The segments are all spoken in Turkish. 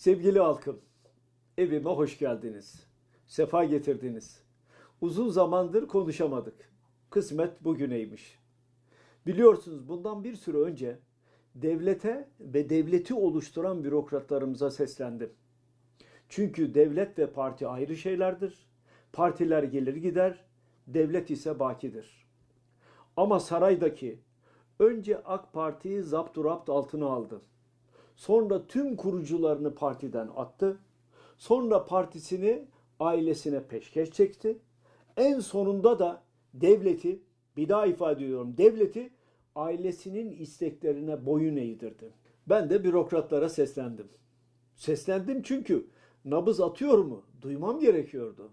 Sevgili halkım, evime hoş geldiniz. Sefa getirdiniz. Uzun zamandır konuşamadık. Kısmet bugüneymiş. Biliyorsunuz bundan bir süre önce devlete ve devleti oluşturan bürokratlarımıza seslendim. Çünkü devlet ve parti ayrı şeylerdir. Partiler gelir gider, devlet ise bakidir. Ama saraydaki önce AK Parti'yi zapturapt altına aldı. Sonra tüm kurucularını partiden attı. Sonra partisini ailesine peşkeş çekti. En sonunda da devleti, bir daha ifade ediyorum, devleti ailesinin isteklerine boyun eğdirdi. Ben de bürokratlara seslendim. Seslendim çünkü nabız atıyor mu? Duymam gerekiyordu.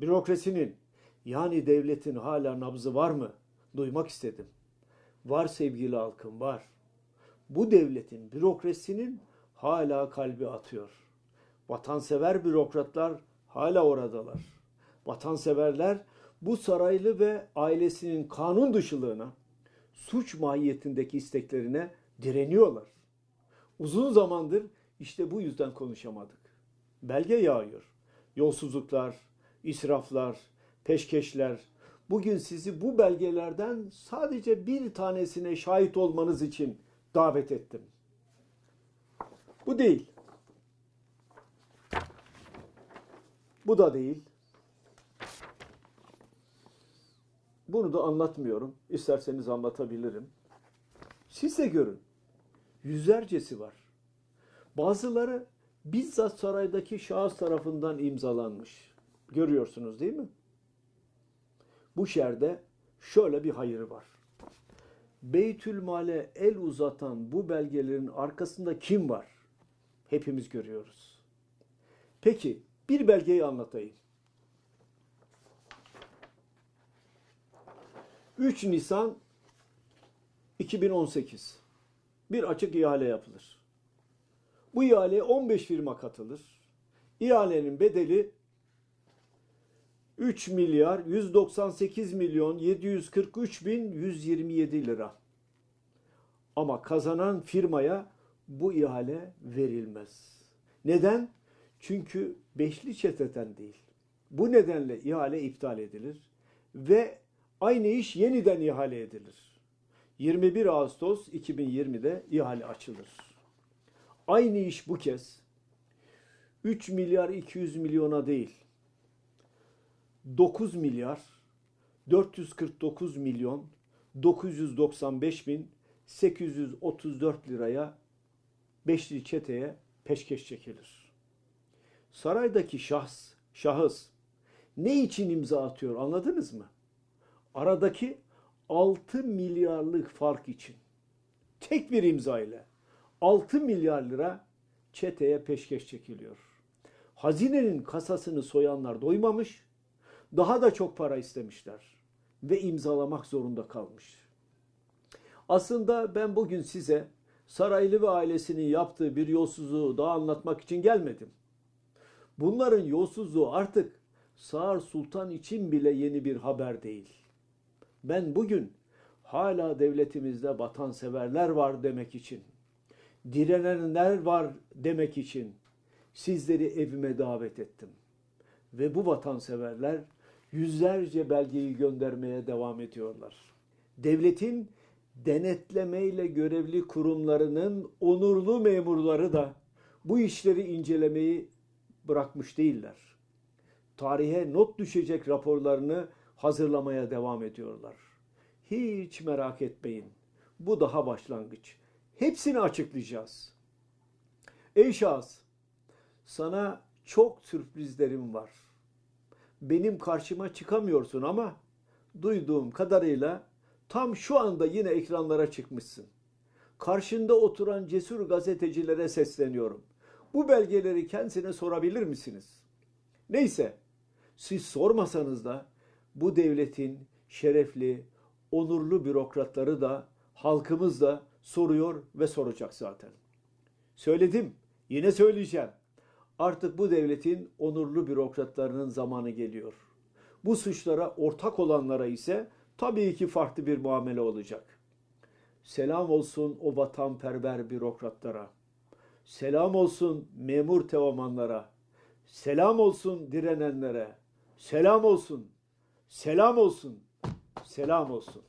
Bürokrasinin yani devletin hala nabzı var mı? Duymak istedim. Var sevgili halkım var. Bu devletin, bürokrasinin hala kalbi atıyor. Vatansever bürokratlar hala oradalar. Vatanseverler bu saraylı ve ailesinin kanun dışılığına, suç mahiyetindeki isteklerine direniyorlar. Uzun zamandır işte bu yüzden konuşamadık. Belge yağıyor. Yolsuzluklar, israflar, peşkeşler. Bugün sizi bu belgelerden sadece bir tanesine şahit olmanız için davet ettim. Bu değil. Bu da değil. Bunu da anlatmıyorum. İsterseniz anlatabilirim. Siz de görün. Yüzlercesi var. Bazıları bizzat saraydaki şahıs tarafından imzalanmış. Görüyorsunuz değil mi? Bu şerde şöyle bir hayırı var. Beytülmale el uzatan bu belgelerin arkasında kim var? Hepimiz görüyoruz. Peki bir belgeyi anlatayım. 3 Nisan 2018 bir açık ihale yapılır. Bu ihaleye 15 firma katılır. İhalenin bedeli 3 milyar 198 milyon 743 bin 127 lira. Ama kazanan firmaya bu ihale verilmez. Neden? Çünkü beşli çeteten değil. Bu nedenle ihale iptal edilir ve aynı iş yeniden ihale edilir. 21 Ağustos 2020'de ihale açılır. Aynı iş bu kez 3 milyar 200 milyona değil 9 milyar 449 milyon 995 bin 834 liraya beşli çeteye peşkeş çekilir. Saraydaki şahs, şahıs ne için imza atıyor anladınız mı? Aradaki 6 milyarlık fark için. Tek bir imza ile 6 milyar lira çeteye peşkeş çekiliyor. Hazinenin kasasını soyanlar doymamış, daha da çok para istemişler ve imzalamak zorunda kalmış. Aslında ben bugün size Saraylı ve ailesinin yaptığı bir yolsuzluğu daha anlatmak için gelmedim. Bunların yolsuzluğu artık Sağır Sultan için bile yeni bir haber değil. Ben bugün hala devletimizde vatanseverler var demek için, direnenler var demek için sizleri evime davet ettim. Ve bu vatanseverler yüzlerce belgeyi göndermeye devam ediyorlar. Devletin denetlemeyle görevli kurumlarının onurlu memurları da bu işleri incelemeyi bırakmış değiller. Tarihe not düşecek raporlarını hazırlamaya devam ediyorlar. Hiç merak etmeyin. Bu daha başlangıç. Hepsini açıklayacağız. Ey şahıs, sana çok sürprizlerim var. Benim karşıma çıkamıyorsun ama duyduğum kadarıyla tam şu anda yine ekranlara çıkmışsın. Karşında oturan cesur gazetecilere sesleniyorum. Bu belgeleri kendisine sorabilir misiniz? Neyse, siz sormasanız da bu devletin şerefli, onurlu bürokratları da halkımız da soruyor ve soracak zaten. Söyledim, yine söyleyeceğim. Artık bu devletin onurlu bürokratlarının zamanı geliyor. Bu suçlara ortak olanlara ise tabii ki farklı bir muamele olacak. Selam olsun o vatanperver bürokratlara. Selam olsun memur teomanlara. Selam olsun direnenlere. Selam olsun. Selam olsun. Selam olsun.